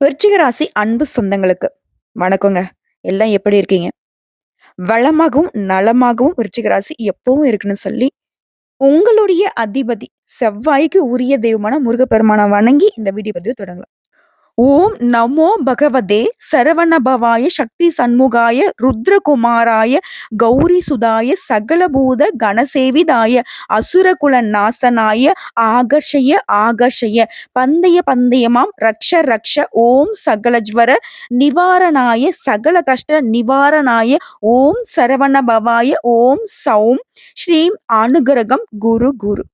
விருச்சிக ராசி அன்பு சொந்தங்களுக்கு வணக்கங்க. எல்லாம் எப்படி இருக்கீங்க? வளமாகவும் நலமாகவும் விருச்சிக ராசி எப்பவும் இருக்குன்னு சொல்லி உங்களுடைய அதிபதி செவ்வாய்க்கு உரிய தெய்வமான முருகப்பெருமானை வணங்கி இந்த வீடியோ பதிவு தொடங்கலாம். ஓம் நமோ பகவதே சரவணபவாய சக்தி சண்முகாய ருத்ரகுமாராய கௌரி சுதாய சகலபூத கணசேவிதாய அசுரகுல நாசனாய ஆகர்ஷய ஆகர்ஷய. பந்தய பந்தயமாம் ரக்ஷ ரக்ஷ ஓம் சகலஜ்வர நிவாரணாய சகல கஷ்ட நிவாரணாய ஓம் சரவணபவாய ஓம் சௌம் ஸ்ரீம் அனுகிரகம் குரு குரு.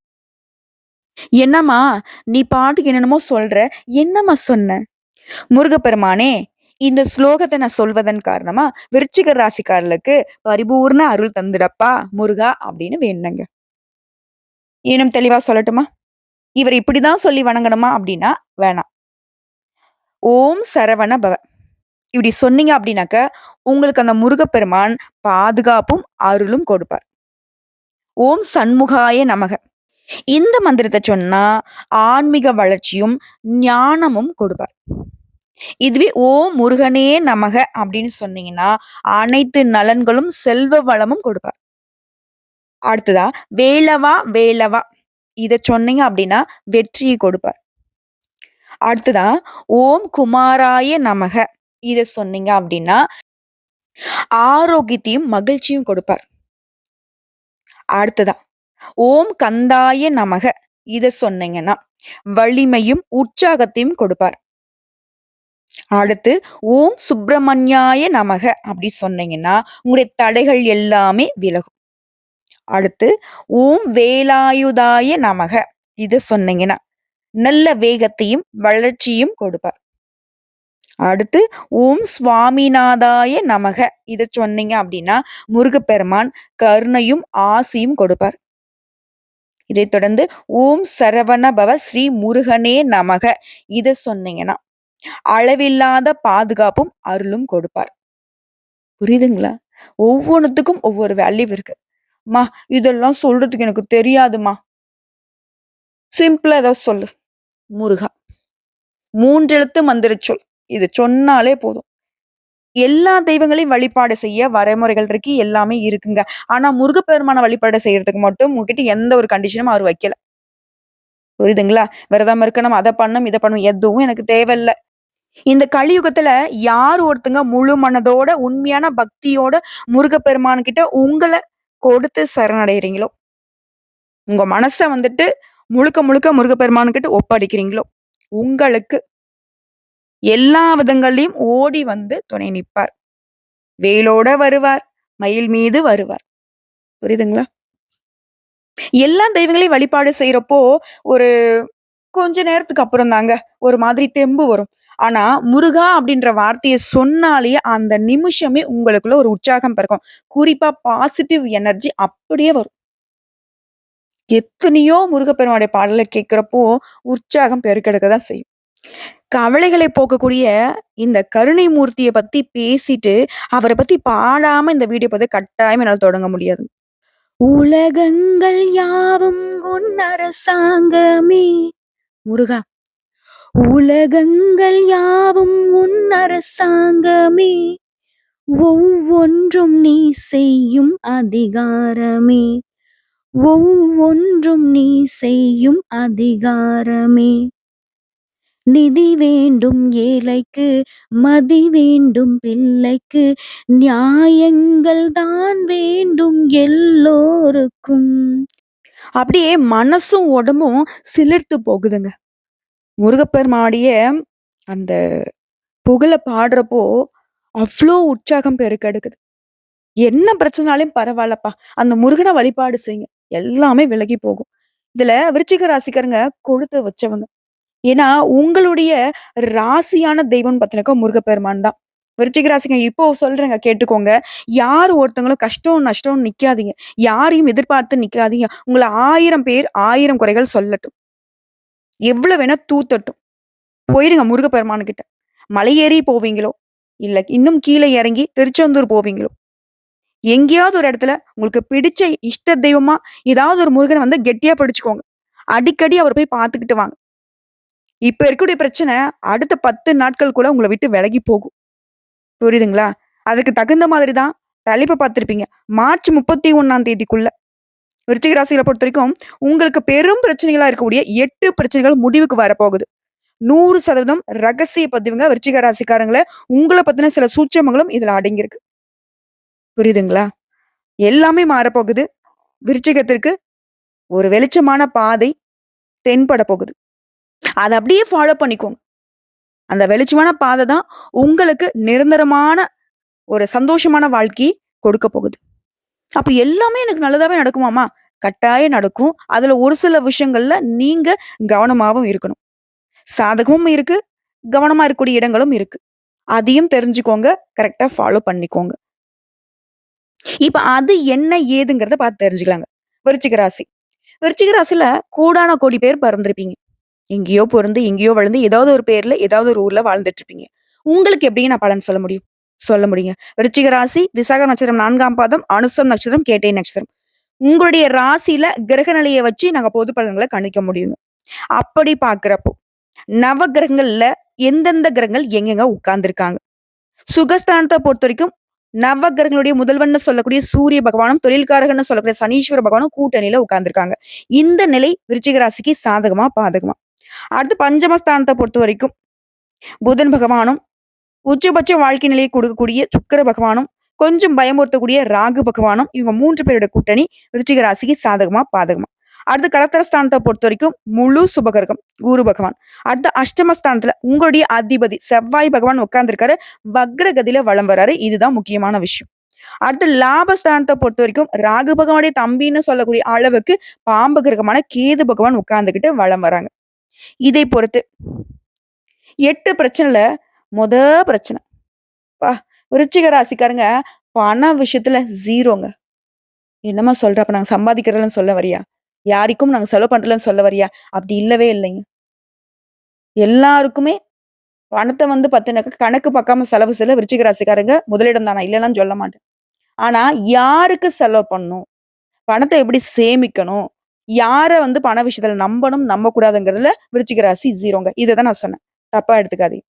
என்னம்மா நீ பாட்டுக்கு என்னென்னமோ சொல்ற என்னம்மா சொன்ன? முருகப்பெருமானே இந்த ஸ்லோகத்தை நான் சொல்வதன் காரணமா விருச்சிக ராசிக்காரர்களுக்கு பரிபூர்ண அருள் தந்துடப்பா முருகா அப்படின்னு வேணுங்க. இன்னும் தெளிவா சொல்லட்டுமா? இவர் இப்படிதான் சொல்லி வணங்கணுமா அப்படின்னா வேணாம். ஓம் சரவண பவ. இப்படி சொன்னீங்க அப்படின்னாக்க உங்களுக்கு அந்த முருகப்பெருமான் பாதுகாப்பும் அருளும் கொடுப்பார். ஓம் சண்முகாய நமக. இந்த மந்திரத்தை சொன்னா ஆன்மீக வளர்ச்சியும் ஞானமும் கொடுப்பார். இதுவே ஓ முருகனே நமக அப்படின்னு சொன்னீங்கன்னா அனைத்து நலன்களும் செல்வ வளமும் கொடுப்பார். அடுத்ததா வேலவா வேலவா இத சொன்னீங்க அப்படின்னா வெற்றியை கொடுப்பார். அடுத்ததா ஓம் குமாராய நமக இத சொன்னீங்க அப்படின்னா ஆரோக்கியத்தையும் மகிழ்ச்சியும் கொடுப்பார். அடுத்ததா ஓம் கந்தாய நமக. இத சொன்னீங்கன்னா வலிமையும் உற்சாகத்தையும் கொடுப்பார். அடுத்து ஓம் சுப்பிரமணியாய நமக அப்படி சொன்னீங்கன்னா உங்களுடைய தடைகள் எல்லாமே விலகும். அடுத்து ஓம் வேலாயுதாய நமக. இது சொன்னீங்கன்னா நல்ல வேகத்தையும் வளர்ச்சியும் கொடுப்பார். அடுத்து ஓம் சுவாமிநாதாய நமக. இதை சொன்னீங்க அப்படின்னா முருகப்பெருமான் கருணையும் ஆசியும் கொடுப்பார். இதைத் தொடர்ந்து ஓம் சரவண பவ ஸ்ரீ முருகனே நமக இதை சொன்னீங்கன்னா அளவில்லாத பாதுகாப்பும் அருளும் கொடுப்பார். புரியுதுங்களா? ஒவ்வொன்றுத்துக்கும் ஒவ்வொரு வேல்யூ இருக்கு. மா இதெல்லாம் சொல்றதுக்கு எனக்கு தெரியாதுமா. சிம்பிளா ஏதாவது சொல்லு. முருகா மூன்றெழுத்து மந்திர சொல். இது சொன்னாலே போதும். எல்லா தெய்வங்களையும் வழிபாடு செய்ய வரைமுறைகள் இருக்கு எல்லாமே இருக்குங்க. ஆனா முருகப்பெருமான வழிபாடு செய்யறதுக்கு மட்டும் உங்ககிட்ட எந்த ஒரு கண்டிஷனும் அவர் வைக்கல. புரியுதுங்களா? விரதம் இருக்கணும் அதை பண்ணும் இதை பண்ணும் எதுவும் எனக்கு தேவையில்லை. இந்த கலியுகத்துல யார் ஒருத்தங்க முழு மனதோட உண்மையான பக்தியோட முருகப்பெருமான் கிட்ட உங்களை கொடுத்து சரணடைகிறீங்களோ உங்க மனச வந்துட்டு முழுக்க முழுக்க முருகப்பெருமான் கிட்ட ஒப்படைக்கிறீங்களோ? உங்களுக்கு எல்லா விதங்களையும் ஓடி வந்து துணை நிற்பார். வேலோட வருவார் மயில் மீது வருவார். புரியுதுங்களா? எல்லா தெய்வங்களையும் வழிபாடு செய்யறப்போ ஒரு கொஞ்ச நேரத்துக்கு அப்புறம் தாங்க ஒரு மாதிரி தெம்பு வரும். ஆனா முருகா அப்படின்ற வார்த்தையை சொன்னாலேயே அந்த நிமிஷமே உங்களுக்குள்ள ஒரு உற்சாகம் பிறக்கும். குறிப்பா பாசிட்டிவ் எனர்ஜி அப்படியே வரும். எத்தனையோ முருகப்பெருமானுடைய பாடலை கேட்கிறப்போ உற்சாகம் பெருக்கெடுக்க தான் செய்யும். கவலைகளை போக்கக்கூடிய இந்த கருணை மூர்த்தியை பத்தி பேசிட்டு அவரை பத்தி பாடாம இந்த வீடியோ பத்தி கட்டாயம் என்னால் தொடங்க முடியாது. உலகங்கள் யாவும் உன் அரசாங்கமே. முருகா உலகங்கள் யாவும் உன் அரசாங்கமே. ஒவ்வொன்றும் நீ செய்யும் அதிகாரமே. ஒவ்வொன்றும் நீ செய்யும் அதிகாரமே. நிதி வேண்டும் ஏழைக்கு மதி வேண்டும் பிள்ளைக்கு நியாயங்கள் தான் வேண்டும் எல்லோருக்கும். அப்படியே மனசும் உடம்பும் சிலிர்த்து போகுதுங்க. முருகப்பெருமாடிய அந்த புகழை பாடுறப்போ அவ்வளோ உற்சாகம் பெருக்கெடுக்குது என்ன பிரச்சனாலையும் பரவாயில்லப்பா அந்த முருகனை வழிபாடு செய்யுங்க. எல்லாமே விலகி போகும். இதுல விருச்சிக ராசிக்காரங்க கொடுத்து வச்சவங்க. ஏன்னா உங்களுடைய ராசியான தெய்வம்னு பார்த்தீங்கன்னா முருகப்பெருமான் தான். விருச்சிக ராசிங்க இப்போ சொல்றேங்க கேட்டுக்கோங்க. யார் ஒருத்தங்களும் கஷ்டம் நஷ்டம் நிக்காதீங்க. யாரையும் எதிர்பார்த்து நிக்காதீங்க. உங்களை ஆயிரம் பேர் ஆயிரம் குறைகள் சொல்லட்டும். எவ்வளவு வேணா தூத்தட்டும். போயிடுங்க முருகப்பெருமானு கிட்ட மலை ஏறி போவீங்களோ? இல்ல இன்னும் கீழே இறங்கி திருச்செந்தூர் போவீங்களோ? எங்கேயாவது ஒரு இடத்துல உங்களுக்கு பிடிச்ச இஷ்ட தெய்வமா ஏதாவது ஒரு முருகனை வந்து கெட்டியா பிடிச்சுக்கோங்க. அடிக்கடி அவர் போய் பார்த்துக்கிட்டு வாங்க. இப்ப இருக்கக்கூடிய பிரச்சனை அடுத்த 10 நாட்கள் கூட உங்களை விட்டு விலகி போகும். புரியுதுங்களா? அதுக்கு தகுந்த மாதிரி தான் தலைப்பை பார்த்துருப்பீங்க மார்ச் 31ஆம் தேதிக்குள்ள விருச்சிக ராசியில பொறுத்தவரைக்கும், உங்களுக்கு பெரும் பிரச்சனைகளா இருக்கக்கூடிய எட்டு பிரச்சனைகள் முடிவுக்கு வரப்போகுது. 100% ரகசிய பதிவுங்க விருச்சிக ராசிக்காரங்களை உங்களை பத்தின சில சூட்சமங்களும் இதுல அடங்கியிருக்கு. புரியுதுங்களா? எல்லாமே மாறப்போகுது. விருச்சிகத்திற்கு ஒரு வெளிச்சமான பாதை தென்பட போகுது. அத அப்படியே ஃபாலோ பண்ணிக்கோங்க. அந்த வெளிச்சமான பாதை தான் உங்களுக்கு நிரந்தரமான ஒரு சந்தோஷமான வாழ்க்கை கொடுக்க போகுது. அப்ப எல்லாமே எனக்கு நல்லதாவே நடக்குமாமா? கட்டாயம் நடக்கும். அதுல ஒரு சில விஷயங்கள்ல நீங்க கவனமாவும் இருக்கணும். சாதகமும் இருக்கு, கவனமா இருக்கக்கூடிய இடங்களும் இருக்கு. அதையும் தெரிஞ்சுக்கோங்க. கரெக்டா ஃபாலோ பண்ணிக்கோங்க. இப்ப அது என்ன ஏதுங்கிறத பார்த்து தெரிஞ்சுக்கலாங்க. விருச்சிக ராசி. விருச்சிக ராசில கூடான கோடி பேர் பிறந்திருப்பீங்க. எங்கேயோ பிறந்து எங்கேயோ வளர்ந்து, ஏதாவது ஒரு பேர்ல, ஏதாவது ஒரு ஊர்ல வாழ்ந்துட்டு இருப்பீங்க. உங்களுக்கு எப்படி நான் பலன் சொல்ல முடியும்? சொல்ல முடியுங்க. விருச்சிக ராசி, விசாக நட்சத்திரம் நான்காம் பாதம், அனுசம் நட்சத்திரம், கேட்டை நட்சத்திரம். உங்களுடைய ராசியில கிரக நிலையை வச்சு நாங்க பொது பலன்களை கணிக்க முடியுங்க. அப்படி பாக்குறப்போ நவ கிரகங்கள்ல எந்தெந்த கிரகங்கள் எங்கெங்க உட்கார்ந்துருக்காங்க சுகஸ்தானத்தை பொறுத்த பொறுத்தவரைக்கும் நவ கிரகங்களுடைய முதல்வன்னு சொல்லக்கூடிய சூரிய பகவானும், தொழில்காரகன்னு சொல்லக்கூடிய சனீஸ்வர பகவானும் கூட்டணியில உட்கார்ந்துருக்காங்க இந்த நிலை விருச்சிக ராசிக்கு சாதகமா, பாதகமா? அடுத்து பஞ்சமஸ்தானத்தை பொறுத்த வரைக்கும் புதன் பகவானும், உச்சபட்ச வாழ்க்கை நிலையை கொடுக்கக்கூடிய சுக்கர பகவானும், கொஞ்சம் பயமுறுத்தக்கூடிய ராகு பகவானும், இவங்க மூன்று பேரோட கூட்டணி ரிச்சிகராசிக்கு சாதகமா, பாதகமா? அடுத்து கடத்தரஸ்தானத்தை பொறுத்த வரைக்கும் முழு சுபகிரகம் குரு பகவான். அடுத்து அஷ்டமஸ்தானத்துல உங்களுடைய அதிபதி செவ்வாய் பகவான் உட்கார்ந்துருக்காரு வக்ரகதியில வளம் வராரு. இதுதான் முக்கியமான விஷயம். அடுத்து லாபஸ்தானத்தை பொறுத்த வரைக்கும் ராகு பகவானுடைய தம்பின்னு சொல்லக்கூடிய அளவுக்கு பாம்பு கிரகமான கேது பகவான் உட்கார்ந்துகிட்டு வளம் வராங்க. இதை பொறுத்து எட்டு பிரச்சனைல முத பிரச்சனை. பா விருச்சிக ராசிக்காரங்க பண விஷயத்துல ஜீரோங்க. என்னம்மா சொல்ற? அப்ப நாங்க சம்பாதிக்கிறதுலன்னு சொல்ல வர்றியா? யாருக்கும் நாங்க செலவு பண்றதுலன்னு சொல்ல வர்றியா? அப்படி இல்லவே இல்லைங்க. எல்லாருக்குமே பணத்தை வந்து பாத்தீங்கன்னாக்கா கணக்கு பார்க்காம செலவு செல்ல விருச்சிக ராசிக்காரங்க முதலிடம் தான். இல்லைன்னு சொல்ல மாட்டேன். ஆனா யாருக்கு செலவு பண்ணும் பணத்தை எப்படி சேமிக்கணும்? யாரை வந்து பண விஷயத்துல நம்பணும், நம்பக்கூடாதுங்கிறதுல விருச்சிக ராசி ஜீரோங்க. இதை தான் நான் சொன்னேன். தப்பா எடுத்துக்காதீங்க.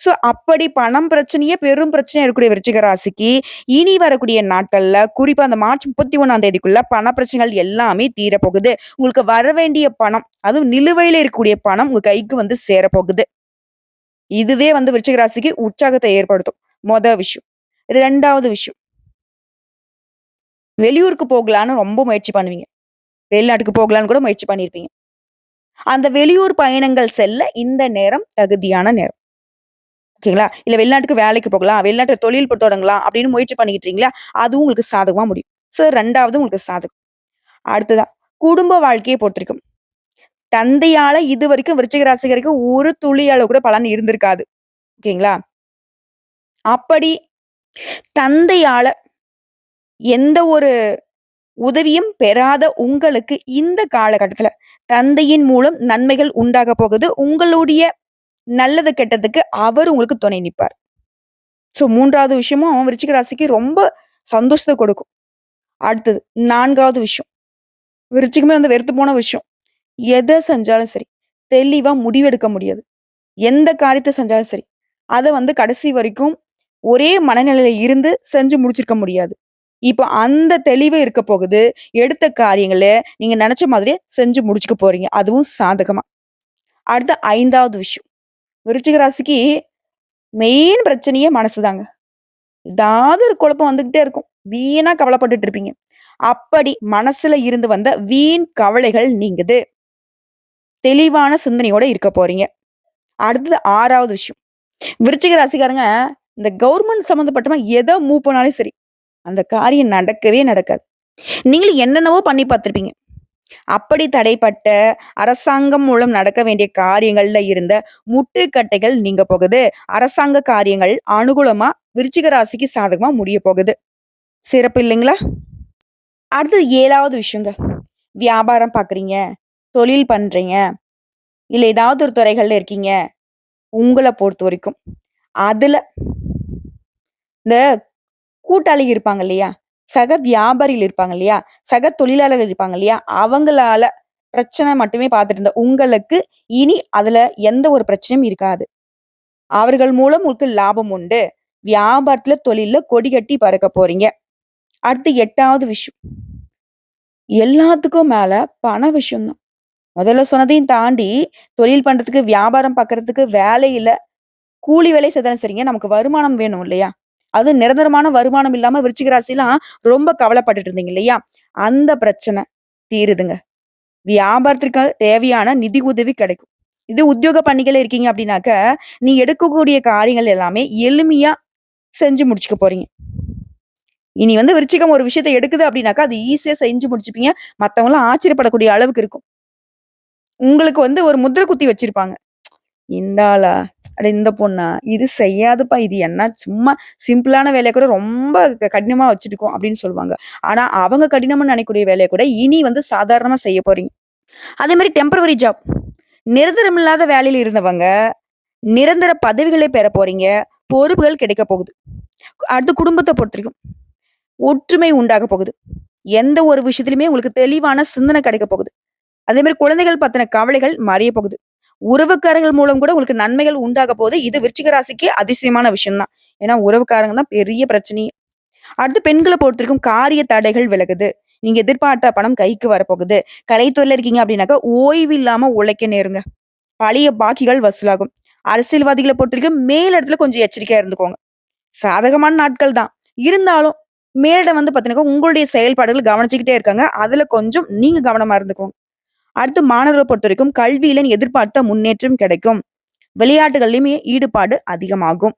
சோ அப்படி பணம் பிரச்சனையே பெரும் பிரச்சனையே இருக்கக்கூடிய விருச்சிக ராசிக்கு, இனி வரக்கூடிய நாட்கள்ல குறிப்பா அந்த மார்ச் 31ஆம் தேதிக்குள்ள பண பிரச்சனைகள் எல்லாமே தீரப்போகுது. உங்களுக்கு வர வேண்டிய பணம், அதுவும் நிலுவையில இருக்கக்கூடிய பணம் உங்க கைக்கு வந்து சேரப்போகுது. இதுவே வந்து விருச்சிக ராசிக்கு உற்சாகத்தை ஏற்படுத்தும். மொத விஷயம். ரெண்டாவது விஷயம். வெளியூருக்கு போகலான்னு ரொம்ப முயற்சி பண்ணுவீங்க. வெளிநாட்டுக்கு போகலான்னு கூட முயற்சி பண்ணியிருப்பீங்க. அந்த வெளியூர் பயணங்கள் செல்ல இந்த நேரம் தகுதியான நேரம். ஓகேங்களா? இல்ல வெளிநாட்டுக்கு வேலைக்கு போகலாம், வெளிநாட்டு தொழில் தொடங்கலாம் அப்படின்னு முயற்சி பண்ணிக்கிட்டு இருக்கீங்களா? அதுவும் உங்களுக்கு சாதகமா முடியும். சோ ரெண்டாவது உங்களுக்கு சாதகம். அடுத்ததா குடும்ப வாழ்க்கையை பொறுத்திருக்கும் தந்தையால இதுவரைக்கும் விருச்சிக ராசிகருக்கு ஒரு துளி அளவு கூட பலன் இருந்திருக்காது. ஓகேங்களா? அப்படி தந்தையால எந்த ஒரு உதவியும் பெறாத உங்களுக்கு இந்த காலகட்டத்துல தந்தையின் மூலம் நன்மைகள் உண்டாகப் போகுது. உங்களுடைய நல்லது கெட்டதுக்கு அவர் உங்களுக்கு துணை நிற்பார் ஸோ மூன்றாவது விஷயமும் விருச்சிக ராசிக்கு ரொம்ப சந்தோஷத்தை கொடுக்கும். அடுத்தது நான்காவது விஷயம். விருச்சிக்குமே வந்து வெறுத்து போன விஷயம். எதை செஞ்சாலும் சரி, தெளிவாக முடிவெடுக்க முடியாது. எந்த காரியத்தை செஞ்சாலும் சரி, அதை வந்து கடைசி வரைக்கும் ஒரே மனநிலையில இருந்து செஞ்சு முடிச்சிருக்க முடியாது. இப்போ அந்த தெளிவு இருக்க போகுது. எடுத்த காரியங்களை நீங்க நினச்ச மாதிரியே செஞ்சு முடிச்சுக்க போறீங்க. அதுவும் சாதகமா. அடுத்த ஐந்தாவது விஷயம். விருச்சிக ராசிக்கு மெயின் பிரச்சனையே மனசுதாங்க. ஏதாவது ஒரு குழப்பம் வந்துகிட்டே இருக்கும். வீணா கவலைப்பட்டுட்டு இருப்பீங்க. அப்படி மனசுல இருந்து வந்த வீண் கவலைகள் நீங்குது. தெளிவான சிந்தனையோட இருக்க போறீங்க. அடுத்தது ஆறாவது விஷயம். விருச்சிக ராசிக்காரங்க இந்த கவர்மெண்ட் சம்மந்தப்பட்டமா எதை மூவ் பண்ணாலும் சரி, அந்த காரியம் நடக்கவே நடக்காது. நீங்களும் என்னென்னவோ பண்ணி பார்த்துருப்பீங்க அப்படி தடைப்பட்ட அரசாங்கம் மூலம் நடக்க வேண்டிய காரியங்கள்ல இருந்த முட்டுக்கட்டைகள் நீங்க போகுது. அரசாங்க காரியங்கள் அனுகூலமா விருச்சிக ராசிக்கு சாதகமா முடிய போகுது. சிறப்பு இல்லைங்களா? அடுத்தது ஏழாவது விஷயங்க. வியாபாரம் பார்க்குறீங்க, தொழில் பண்றீங்க, இல்ல ஏதாவது ஒரு துறைகள்ல இருக்கீங்க. உங்களை பொறுத்த வரைக்கும் அதுல இந்த கூட்டாளி இருப்பாங்க இல்லையா? சக வியாபாரிகள் இருப்பாங்க இல்லையா? சக தொழிலாளர்கள் இருப்பாங்க இல்லையா? அவங்களால பிரச்சனை மட்டுமே பார்த்துட்டு இருந்த உங்களுக்கு, இனி அதுல எந்த ஒரு பிரச்சனையும் இருக்காது. அவர்கள் மூலம் உங்களுக்கு லாபம் உண்டு. வியாபாரத்துல, தொழில கொடி கட்டி பறக்க போறீங்க. அடுத்து எட்டாவது விஷயம். எல்லாத்துக்கும் மேல பண விஷயம்தான் முதல்ல சொன்னதையும் தாண்டி, தொழில் பண்றதுக்கு, வியாபாரம் பார்க்கறதுக்கு வேலை இல்லை கூலி வேலை செய்தாலும் சரிங்க, நமக்கு வருமானம் வேணும் இல்லையா? அதுவும் நிரந்தரமான வருமானம் இல்லாம விருச்சிக ராசிலாம் ரொம்ப கவலைப்பட்டுட்டு இருந்தீங்க இல்லையா? அந்த பிரச்சனை தீருதுங்க. வியாபாரத்திற்கு தேவையான நிதி உதவி கிடைக்கும். இது உத்தியோக பணிகள் இருக்கீங்க அப்படின்னாக்க, நீ எடுக்கக்கூடிய காரியங்கள் எல்லாமே எளிமையா செஞ்சு முடிச்சுக்க போறீங்க. இனி வந்து விருச்சிகம் ஒரு விஷயத்த எடுக்குது அப்படின்னாக்கா, அது ஈஸியா செஞ்சு முடிச்சுப்பீங்க. மத்தவங்கலாம் ஆச்சரியப்படக்கூடிய அளவுக்கு இருக்கும். உங்களுக்கு வந்து ஒரு முத்திர குத்தி வச்சிருப்பாங்க. இந்த ஆளா? அட இந்த பொண்ணா? இது செய்யாதுப்பா. இது என்ன சும்மா சிம்பிளான வேலையை கூட ரொம்ப க கடினமா வச்சுட்டுருக்கும் அப்படின்னு சொல்லுவாங்க. ஆனா, அவங்க கடினமா நினைக்கக்கூடிய வேலையை கூட இனி வந்து சாதாரணமா செய்ய போறீங்க. அதே மாதிரி டெம்பரவரி ஜாப். நிரந்தரம் இல்லாத வேலையில இருந்தவங்க, நிரந்தர பதவிகளை பெற போறீங்க. பொறுப்புகள் கிடைக்க போகுது. அடுத்து குடும்பத்தை பொறுத்திருக்கும் ஒற்றுமை உண்டாக போகுது. எந்த ஒரு விஷயத்திலுமே உங்களுக்கு தெளிவான சிந்தனை கிடைக்க போகுது. அதே மாதிரி குழந்தைகள் பத்தின கவலைகள் மறைய போகுது. உறவுக்காரங்கள் மூலம் கூட உங்களுக்கு நன்மைகள் உண்டாக போது இது விருச்சிக ராசிக்கு அதிசயமான விஷயம் தான். ஏன்னா, உறவுக்காரங்க தான் பெரிய பிரச்சனையே. அடுத்து பெண்களை பொறுத்திருக்கும் காரிய தடைகள் விலகுது. நீங்க எதிர்பார்த்த பணம் கைக்கு வரப்போகுது. கலைத்துறையில இருக்கீங்க அப்படின்னாக்கா, ஓய்வு இல்லாம உழைக்க நேருங்க. பழைய பாக்கிகள் வசூலாகும். அரசியல்வாதிகளை பொறுத்திருக்கும் மேல் இடத்துல கொஞ்சம் எச்சரிக்கையா இருந்துக்கோங்க. சாதகமான நாட்கள் தான். இருந்தாலும், மேலிடம் வந்து பார்த்தீங்கன்னாக்கா, உங்களுடைய செயல்பாடுகள் கவனிச்சுக்கிட்டே இருக்காங்க. அதுல கொஞ்சம் நீங்க கவனமா இருந்துக்கோங்க. அடுத்து மாணவர்களை பொறுத்த வரைக்கும் கல்வியில எதிர்பார்த்த முன்னேற்றம் கிடைக்கும். விளையாட்டுகள்லயுமே ஈடுபாடு அதிகமாகும்.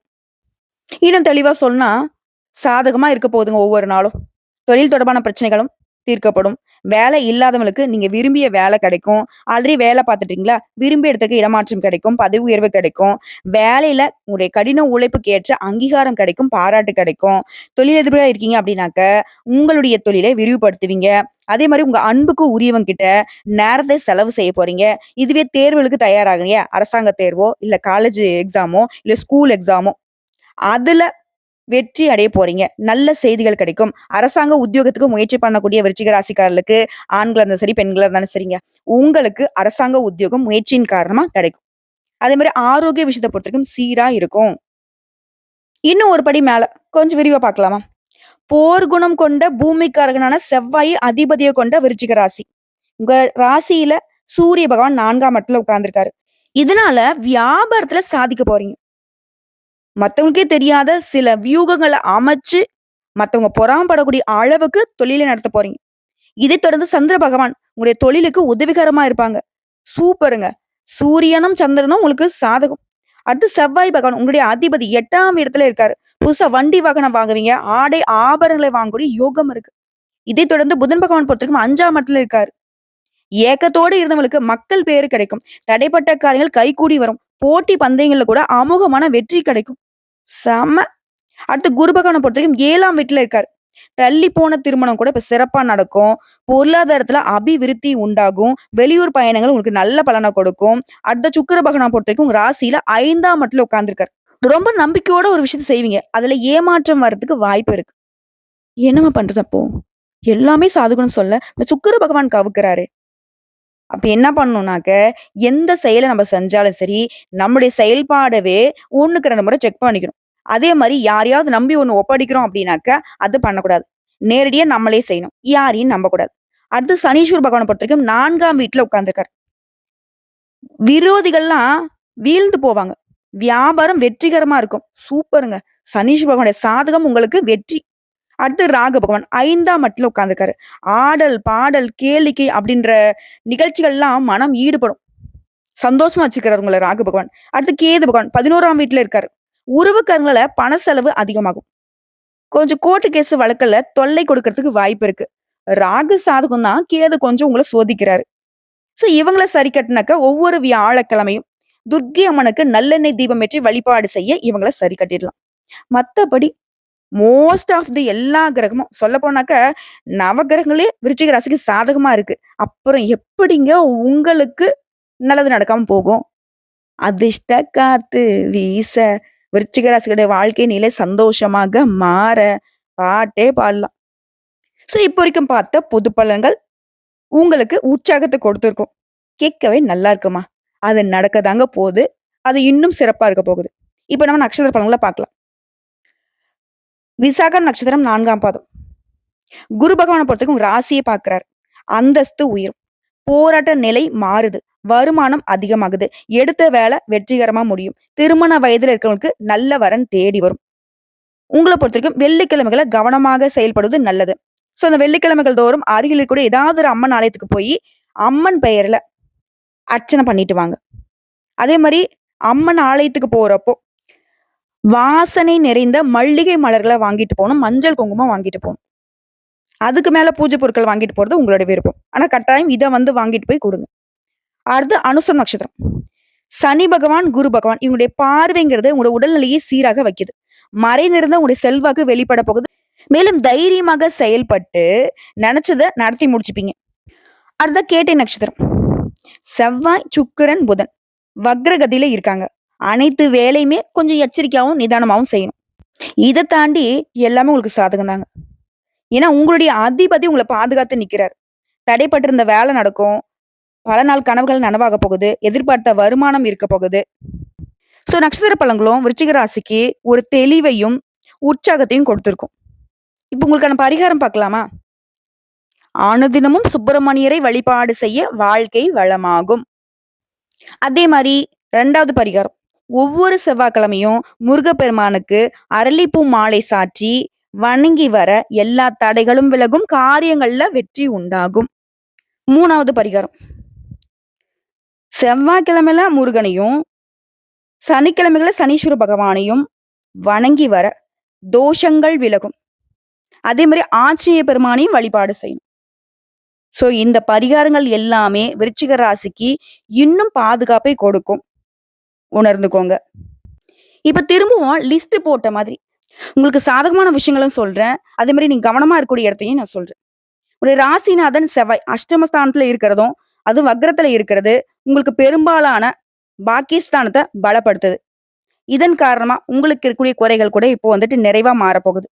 இன்னும் தெளிவா சொன்னா, சாதகமா இருக்க போகுதுங்க ஒவ்வொரு நாளும். தொழில் தொடர்பான பிரச்சனைகளும் தீர்க்கப்படும். வேலை இல்லாதவங்களுக்கு நீங்க விரும்பிய வேலை கிடைக்கும். ஆல்ரெடி வேலை பார்த்துட்டீங்களா? விரும்பிய இடத்துக்கு இடமாற்றம் கிடைக்கும். பதவி உயர்வு கிடைக்கும். வேலையில உங்களுடைய கடின உழைப்புக்கு ஏற்ற அங்கீகாரம் கிடைக்கும். பாராட்டு கிடைக்கும். தொழிலதிபராக இருக்கீங்க அப்படின்னாக்க, உங்களுடைய தொழிலை விரிவுபடுத்துவீங்க. அதே மாதிரி உங்க அன்புக்கு உரியவங்க கிட்ட நேரத்தை செலவு செய்ய போறீங்க. இதுவே தேர்வுகளுக்கு தயாராகுறீங்க. அரசாங்க தேர்வோ, இல்ல காலேஜ் எக்ஸாமோ, இல்ல ஸ்கூல் எக்ஸாமோ, அதுல வெற்றி அடைய போறீங்க. நல்ல செய்திகள் கிடைக்கும். அரசாங்க உத்தியோகத்துக்கு முயற்சி பண்ணக்கூடிய விருச்சிக ராசிக்காரர்களுக்கு, ஆண்களாக இருந்தாலும் சரி, பெண்களாக இருந்தாலும் சரிங்க. உங்களுக்கு அரசாங்க உத்தியோகம் முயற்சியின் காரணமா கிடைக்கும். அதே மாதிரி ஆரோக்கிய விஷயத்தை பொறுத்தவரைக்கும் சீரா இருக்கும். இன்னும் ஒரு படி மேல, கொஞ்சம் விரிவா பார்க்கலாமா? போர் குணம் கொண்ட பூமிக்காரகனான செவ்வாயை அதிபதியை கொண்ட விருச்சிக ராசி. உங்க ராசியில சூரிய பகவான் நான்காம் இடத்துல உட்கார்ந்துருக்காரு இதனால வியாபாரத்துல சாதிக்க போறீங்க. மத்தவங்களுக்கே தெரியாத சில வியூகங்களை அமைச்சு, மற்றவங்க பொறாமப்படக்கூடிய அளவுக்கு தொழிலை நடத்த போறீங்க. இதை தொடர்ந்து சந்திர பகவான் உங்களுடைய தொழிலுக்கு உதவிகரமா இருப்பாங்க. சூப்பருங்க. சூரியனும், சந்திரனும் உங்களுக்கு சாதகம். அடுத்து செவ்வாய் பகவான் உங்களுடைய அதிபதி எட்டாம் இடத்துல இருக்காரு. புதுசா வண்டி வாகனம் வாங்குவீங்க. ஆடை, ஆபரணங்களை வாங்கக்கூடிய யோகம் இருக்கு. இதை தொடர்ந்து புதன் பகவான் பொறுத்தவரைக்கும் அஞ்சாம் இடத்துல இருக்காரு. ஏக்கத்தோடு இருந்தவங்களுக்கு மக்கள் பேரு கிடைக்கும். தடைப்பட்ட காரியங்கள் கைகூடி வரும். போட்டி பந்தயங்கள்ல கூட அமோகமான வெற்றி கிடைக்கும். செம்ம! அடுத்து குரு பகவான பொறுத்தவரைக்கும் ஏழாம் வீட்டுல இருக்காரு. தள்ளி போன திருமணம் கூட இப்ப சிறப்பா நடக்கும். பொருளாதாரத்துல அபிவிருத்தி உண்டாகும். வெளியூர் பயணங்கள் உங்களுக்கு நல்ல பலனை கொடுக்கும். அடுத்த சுக்கிர பகவான பொறுத்தவரைக்கும் உங்க ராசியில ஐந்தாம் இடத்துல உட்கார்ந்திருக்காரு. ரொம்ப நம்பிக்கையோட ஒரு விஷயத்த செய்வீங்க. அதுல ஏமாற்றம் வர்றதுக்கு வாய்ப்பு இருக்கு. என்னம்மா பண்றது அப்போ? எல்லாமே சாதகம்னு சொல்ல, இந்த சுக்கர பகவான் கவுக்குறாரே! அப்ப என்ன பண்ணணும்னாக்க, எந்த செயலை நம்ம செஞ்சாலும் சரி, நம்முடைய செயல்பாடவே 1க்கு 2 முறை செக் பண்ணிக்கணும். அதே மாதிரி யாரையாவது நம்பி ஒன்று ஒப்படைக்கிறோம் அப்படின்னாக்க, அது பண்ணக்கூடாது. நேரடியாக நம்மளே செய்யணும். யாரையும் நம்பக்கூடாது. அடுத்து சனீஸ்வர் பகவானை பொறுத்த பொறுத்தவரைக்கும் 4ஆம் வீட்ல உட்கார்ந்திருக்காரு. விரோதிகள்லாம் வீழ்ந்து போவாங்க. வியாபாரம் வெற்றிகரமா இருக்கும். சூப்பருங்க. சனீஸ்வர் பகவானுடைய சாதகம் உங்களுக்கு வெற்றி. அடுத்து ராகு பகவான் ஐந்தாம் மட்டில் உட்காந்துருக்காரு ஆடல், பாடல், கேளிக்கை அப்படின்ற நிகழ்ச்சிகள்லாம் மனம் ஈடுபடும். சந்தோஷமா வச்சுக்கிறார் உங்களை ராகு பகவான். அடுத்து கேது பகவான் 11ஆம் வீட்ல இருக்காரு. உறவுக்காரங்களை பண செலவு அதிகமாகும். கொஞ்சம் கோர்ட்டு கேஸ் வழக்குல தொல்லை கொடுக்கறதுக்கு வாய்ப்பு இருக்கு. ராகு சாதகம் தான். கேது கொஞ்சம் உங்களை சோதிக்கிறாரு. ஸோ இவங்கள சரி கட்டினாக்க ஒவ்வொரு வியாழக்கிழமையும் துர்க்கி அம்மனுக்கு நல்லெண்ணெய் தீபம் ஏற்றி வழிபாடு செய்ய இவங்கள சரி கட்டிடலாம். மற்றபடி மோஸ்ட் ஆஃப் தி எல்லா கிரகமும் சொல்லப்போனாக்க, நவகிரகங்களே விருச்சிக ராசிக்கு சாதகமா இருக்கு. அப்புறம் எப்படிங்க உங்களுக்கு நல்லது நடக்காம போகும்? அதிர்ஷ்ட காத்து வீச, விருச்சிக ராசிகளுடைய வாழ்க்கை நிலை சந்தோஷமாக மாற, பாட்டே பாடலாம். ஸோ இப்போ வரைக்கும் பார்த்த பொது பலன்கள் உங்களுக்கு உற்சாகத்தை கொடுத்துருக்கும். கேட்கவே நல்லா இருக்குமா. அது நடக்க தாங்க போகுது அது இன்னும் சிறப்பாக இருக்க போகுது. இப்போ நம்ம நட்சத்திர பலன்களை பார்க்கலாம். விசாகம் நட்சத்திரம் நான்காம் பாதம். குரு பகவானை பொறுத்தவரைக்கும் ராசியை பார்க்கிறார். அந்தஸ்து உயரும். போராட்ட நிலை மாறுது. வருமானம் அதிகமாகுது. எடுத்த வேலை வெற்றிகரமா முடியும். திருமண வயதில் இருக்கிறவங்களுக்கு நல்ல வரன் தேடி வரும். உங்கள பொறுத்தவரைக்கும் வெள்ளிக்கிழமைகளை கவனமாக செயல்படுவது நல்லது. ஸோ அந்த வெள்ளிக்கிழமைகள் தோறும் அருகில் இருக்கக்கூடிய ஏதாவது ஒரு அம்மன் ஆலயத்துக்கு போய் அம்மன் பெயர்ல அர்ச்சனை பண்ணிட்டு வாங்க. அதே மாதிரி அம்மன் ஆலயத்துக்கு போறப்போ, வாசனை நிறைந்த மல்லிகை மலர்களை வாங்கிட்டு போகணும் மஞ்சள், குங்குமம் வாங்கிட்டு போகணும் அதுக்கு மேல பூஜை பொருட்கள் வாங்கிட்டு போறது உங்களோட விருப்பம். ஆனா கட்டாயம் இதை வந்து வாங்கிட்டு போய் கொடுங்க அடுத்து அனுசம் நட்சத்திரம். சனி பகவான், குரு பகவான் இவங்களுடைய பார்வைங்கிறது உங்களோட உடல்நிலையை சீராக வைக்குது. மறைந்திருந்த உங்களுடைய செல்வாக்கு வெளிப்பட போகுது. மேலும் தைரியமாக செயல்பட்டு நினைச்சதை நடத்தி முடிச்சுப்பீங்க. அடுத்த கேட்டை நட்சத்திரம். செவ்வாய், சுக்கிரன், புதன் வக்ரகதியில இருக்காங்க. அனைத்து வேலையுமே கொஞ்சம் எச்சரிக்கையாகவும் நிதானமாகவும் செய்யணும். இதை தாண்டி எல்லாமே உங்களுக்கு சாதகம் தாங்க. ஏன்னா உங்களுடைய அதிபதி உங்களை பாதுகாத்து நிற்கிறார் தடைப்பட்டிருந்த வேலை நடக்கும். பல நாள் கனவுகள் நனவாக போகுது. எதிர்பார்த்த வருமானம் இருக்க போகுது. ஸோ நட்சத்திர பழங்களும் விருச்சிக ராசிக்கு ஒரு தெளிவையும், உற்சாகத்தையும் கொடுத்துருக்கும் இப்போ உங்களுக்கான பரிகாரம் பார்க்கலாமா? அனுதினமும் சுப்பிரமணியரை வழிபாடு செய்ய வாழ்க்கை வளமாகும். அதே மாதிரி ரெண்டாவது பரிகாரம். ஒவ்வொரு செவ்வாய்க்கிழமையும் முருகப்பெருமானுக்கு அரளிப்பூ மாலை சாற்றி வணங்கி வர எல்லா தடைகளும் விலகும். காரியங்கள்ல வெற்றி உண்டாகும். மூணாவது பரிகாரம். செவ்வாய்க்கிழமையில முருகனையும், சனிக்கிழமைகள்ல சனீஸ்வர பகவானையும் வணங்கி வர தோஷங்கள் விலகும். அதே மாதிரி ஆஞ்சநேய பெருமானையும் வழிபாடு செய்யணும். ஸோ இந்த பரிகாரங்கள் எல்லாமே விருச்சிக ராசிக்கு இன்னும் பாதுகாப்பை கொடுக்கும். உணர்ந்துக்கோங்க. இப்ப திரும்பவும் லிஸ்ட் போட்ட மாதிரி. உங்களுக்கு சாதகமான விஷயங்களும் சொல்றேன். அதே மாதிரி நீங்க கவனமா இருக்கக்கூடிய இடத்தையும் நான் சொல்றேன். ஒரு ராசிநாதன் செவ்வாய் அஷ்டமஸ்தானத்துல இருக்கிறதும், அதுவும் வக்ரத்துல இருக்கிறது உங்களுக்கு பெரும்பாலான பாக்கியஸ்தானத்தை பலப்படுத்துது. இதன் காரணமா உங்களுக்கு இருக்கக்கூடிய குறைகள் கூட இப்போ வந்துட்டு நிறைவா மாறப்போகுது.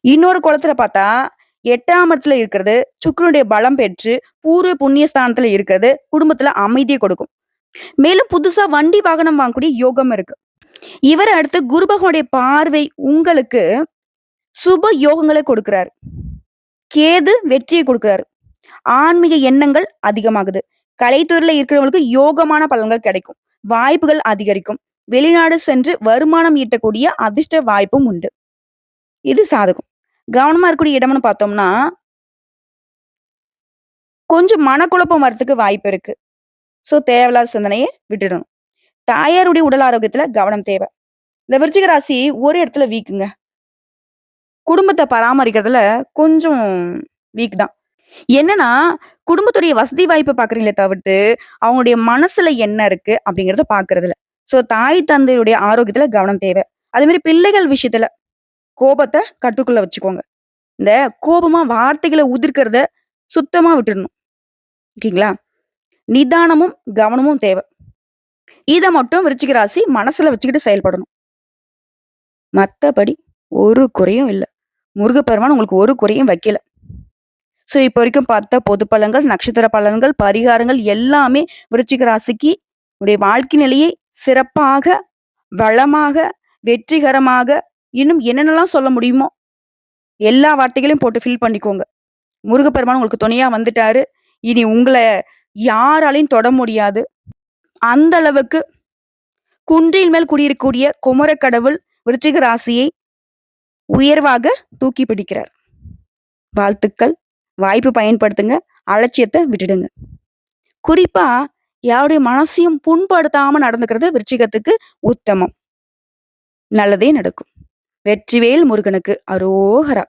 இன்னொரு குளத்துல பார்த்தா எட்டாம் இடத்துல இருக்கிறது சுக்கரனுடைய பலம் பெற்று பூர்வ புண்ணிய ஸ்தானத்துல இருக்கிறது குடும்பத்துல அமைதியை கொடுக்கும். மேலும் புதுசா வண்டி வாகனம் வாங்கக்கூடிய யோகம் இருக்கு. இவர் அடுத்து குரு பகவானுடைய பார்வை உங்களுக்கு சுப யோகங்களை கொடுக்கிறாரு. கேது வெற்றியை கொடுக்கிறாரு. ஆன்மீக எண்ணங்கள் அதிகமாகுது. கலைத்துறையில இருக்கிறவங்களுக்கு யோகமான பலன்கள் கிடைக்கும். வாய்ப்புகள் அதிகரிக்கும். வெளிநாடு சென்று வருமானம் ஈட்டக்கூடிய அதிர்ஷ்ட வாய்ப்பும் உண்டு. இது சாதகம். கவனமா இருக்கக்கூடிய இடம்னு பார்த்தோம்னா கொஞ்சம் மனக்குழப்பம் வரதுக்கு வாய்ப்பு இருக்கு. ஸோ தேவையில்லாத சிந்தனையை விட்டுடணும். தாயாருடைய உடல் ஆரோக்கியத்துல கவனம் தேவை. இந்த விருச்சிக ராசி ஒரு இடத்துல வீக்குங்க. குடும்பத்தை பராமரிக்கிறதுல கொஞ்சம் வீக் தான். என்னன்னா, குடும்பத்துடைய வசதி வாய்ப்பை பார்க்குறீங்களே தவிர்த்து, அவங்களுடைய மனசுல என்ன இருக்கு அப்படிங்கிறத பாக்குறதுல ஸோ தாய் தந்தையுடைய ஆரோக்கியத்துல கவனம் தேவை. அதே மாதிரி பிள்ளைகள் விஷயத்துல கோபத்தை கட்டுக்குள்ள வச்சுக்கோங்க. இந்த கோபமா வார்த்தைகளை உதிர்க்கிறத சுத்தமா விட்டுடணும். ஓகேங்களா? நிதானமும், கவனமும் தேவை. இதை மட்டும் விருச்சிக ராசி மனசுல வச்சுக்கிட்டு செயல்படணும். மற்றபடி ஒரு குறையும் இல்லை முருகப்பெருமான் உங்களுக்கு ஒரு குறையும் வைக்கல. ஸோ இப்போ வரைக்கும் பார்த்த பொது பலன்கள், நட்சத்திர பலன்கள், பரிகாரங்கள் எல்லாமே விருச்சிக ராசிக்கு உடைய வாழ்க்கை நிலையை சிறப்பாக, வளமாக, வெற்றிகரமாக இன்னும் என்னென்னலாம் சொல்ல முடியுமோ, எல்லா வார்த்தைகளையும் போட்டு ஃபில் பண்ணிக்கோங்க. முருகப்பெருமான் உங்களுக்கு துணையா வந்துட்டாரு. இனி உங்களை யாராலையும் தொட முடியாது. அந்த அளவுக்கு குன்றின் மேல் குடியிருக்கக்கூடிய குமரக்கடவுள் விருச்சிக ராசியை உயர்வாக தூக்கி பிடிக்கிறார். வாழ்த்துக்கள். வாய்ப்பு பயன்படுத்துங்க. அலட்சியத்தை விட்டுடுங்க. குறிப்பா யாருடைய மனசையும் புண்படுத்தாம நடந்துக்கிறது விருச்சிகத்துக்கு உத்தமம். நல்லதே நடக்கும். வெற்றிவேல் முருகனுக்கு அரோகரா!